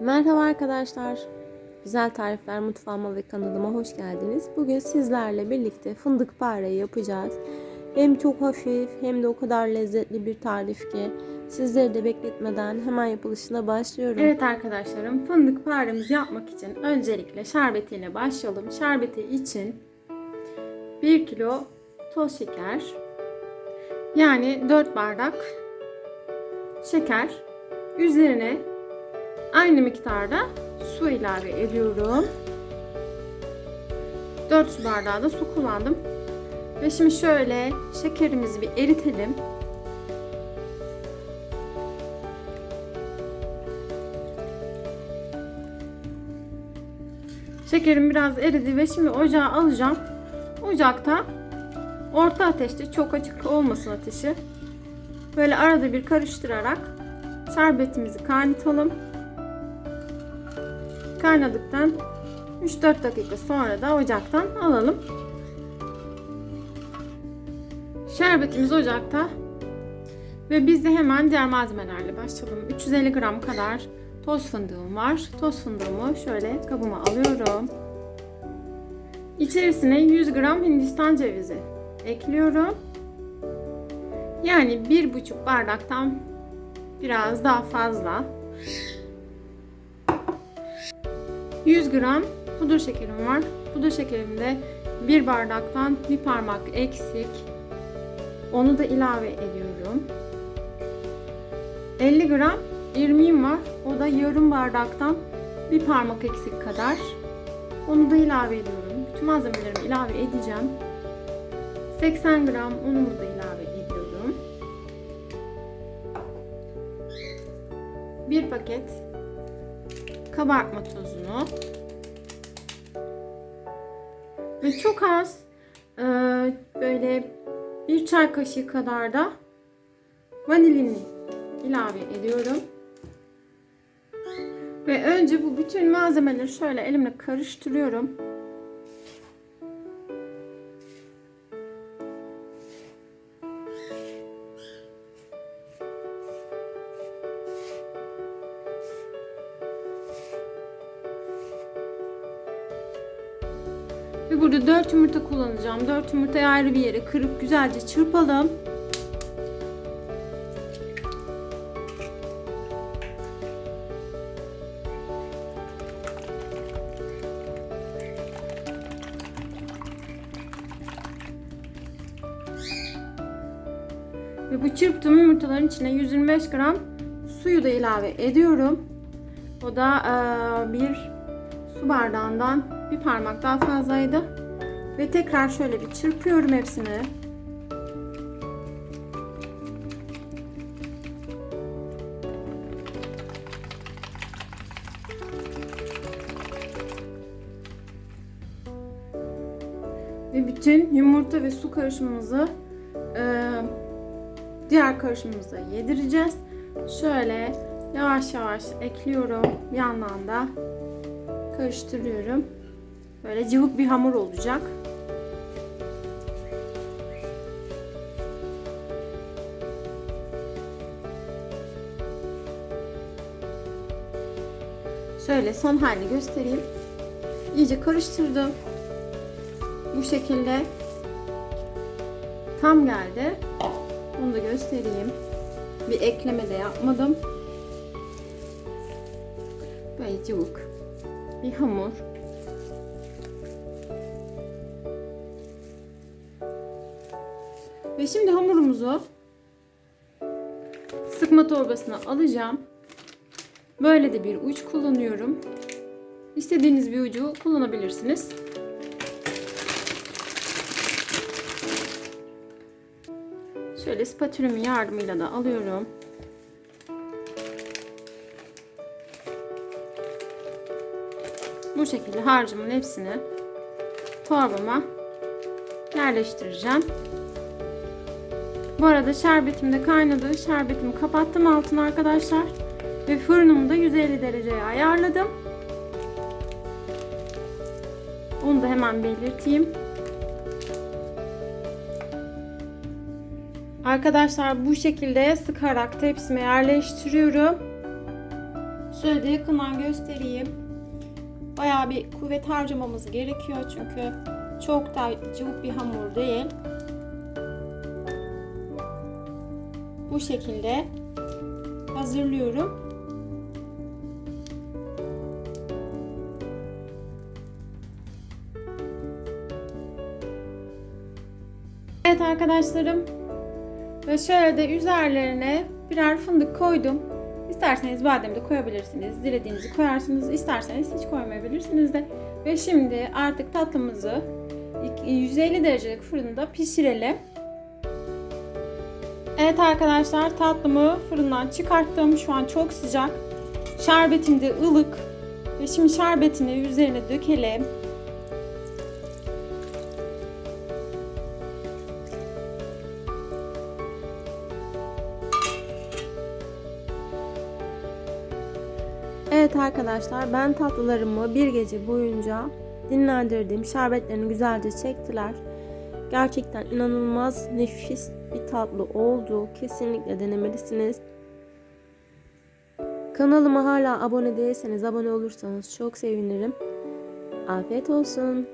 Merhaba arkadaşlar. Güzel Tarifler Mutfağıma ve kanalıma hoş geldiniz. Bugün sizlerle birlikte fındık pareyi yapacağız. Hem çok hafif hem de o kadar lezzetli bir tarif ki sizleri de bekletmeden hemen yapılışına başlıyorum. Evet arkadaşlarım fındık paremizi yapmak için öncelikle şerbetiyle başlayalım. Şerbeti için 1 kilo toz şeker yani 4 bardak şeker üzerine aynı miktarda su ilave ediyorum. 4 su bardağı da su kullandım. Ve şimdi şöyle şekerimizi bir eritelim. Şekerim biraz eridi ve şimdi ocağa alacağım. Ocakta orta ateşte çok açık olmasın ateşi. Böyle arada bir karıştırarak şerbetimizi kaynatalım. Kaynadıktan 3-4 dakika sonra da ocaktan alalım. Şerbetimiz ocakta ve biz de hemen diğer malzemelerle başlayalım. 350 gram kadar toz fındığım var. Toz fındığımı şöyle kabıma alıyorum. İçerisine 100 gram hindistan cevizi ekliyorum. Yani bir buçuk bardaktan biraz daha fazla. 100 gram pudra şekerim var. Pudra şekerimde bir bardaktan bir parmak eksik. Onu da ilave ediyorum. 50 gram irmiğim var. O da yarım bardaktan bir parmak eksik kadar. Onu da ilave ediyorum. Bütün malzemelerimi ilave edeceğim. 80 gram unumu da ilave ediyorum. Bir paket kabartma tozunu ve çok az e, böyle bir çay kaşığı kadar da vanilini ilave ediyorum. Ve önce bu bütün malzemeleri şöyle elimle karıştırıyorum. Ve burada 4 yumurta kullanacağım. 4 yumurtayı ayrı bir yere kırıp güzelce çırpalım. Ve bu çırptığım yumurtaların içine 125 gram suyu da ilave ediyorum. O da bir su bardağından bir parmak daha fazlaydı. Ve tekrar şöyle bir çırpıyorum hepsini. Ve bütün yumurta ve su karışımımızı eee, diğer karışımımıza yedireceğiz. Şöyle yavaş yavaş ekliyorum. Bir yandan da karıştırıyorum. Böyle cıvık bir hamur olacak. Şöyle son halini göstereyim. İyice karıştırdım. Bu şekilde tam geldi. Bunu da göstereyim. Bir ekleme de yapmadım. Böyle cıvık bir hamur. Ve şimdi hamurumuzu sıkma torbasına alacağım. Böyle de bir uç kullanıyorum. İstediğiniz bir ucu kullanabilirsiniz. Şöyle spatülümün yardımıyla da alıyorum. Bu şekilde harcımın hepsini torbama yerleştireceğim. Bu arada şerbetim de kaynadı. Şerbetimi kapattım altına arkadaşlar. Ve fırınımı da 150 dereceye ayarladım. Onu da hemen belirteyim. Arkadaşlar bu şekilde sıkarak tepsime yerleştiriyorum. Şöyle de yakından göstereyim. Bayağı bir kuvvet harcamamız gerekiyor çünkü çok da cıvık bir hamur değil. Bu şekilde hazırlıyorum. Evet arkadaşlarım. Ve şöyle de üzerlerine birer fındık koydum. İsterseniz badem de koyabilirsiniz. Dilediğinizi koyarsınız. İsterseniz hiç koymayabilirsiniz de. Ve şimdi artık tatlımızı 150 derecelik fırında pişirelim. Evet arkadaşlar tatlımı fırından çıkarttım. Şu an çok sıcak. Şerbetim de ılık. Ve şimdi şerbetini üzerine dökelim. Evet arkadaşlar ben tatlılarımı bir gece boyunca dinlendirdim. Şerbetlerini güzelce çektiler. Gerçekten inanılmaz nefis bir tatlı oldu. Kesinlikle denemelisiniz. Kanalıma hala abone değilseniz abone olursanız çok sevinirim. Afiyet olsun.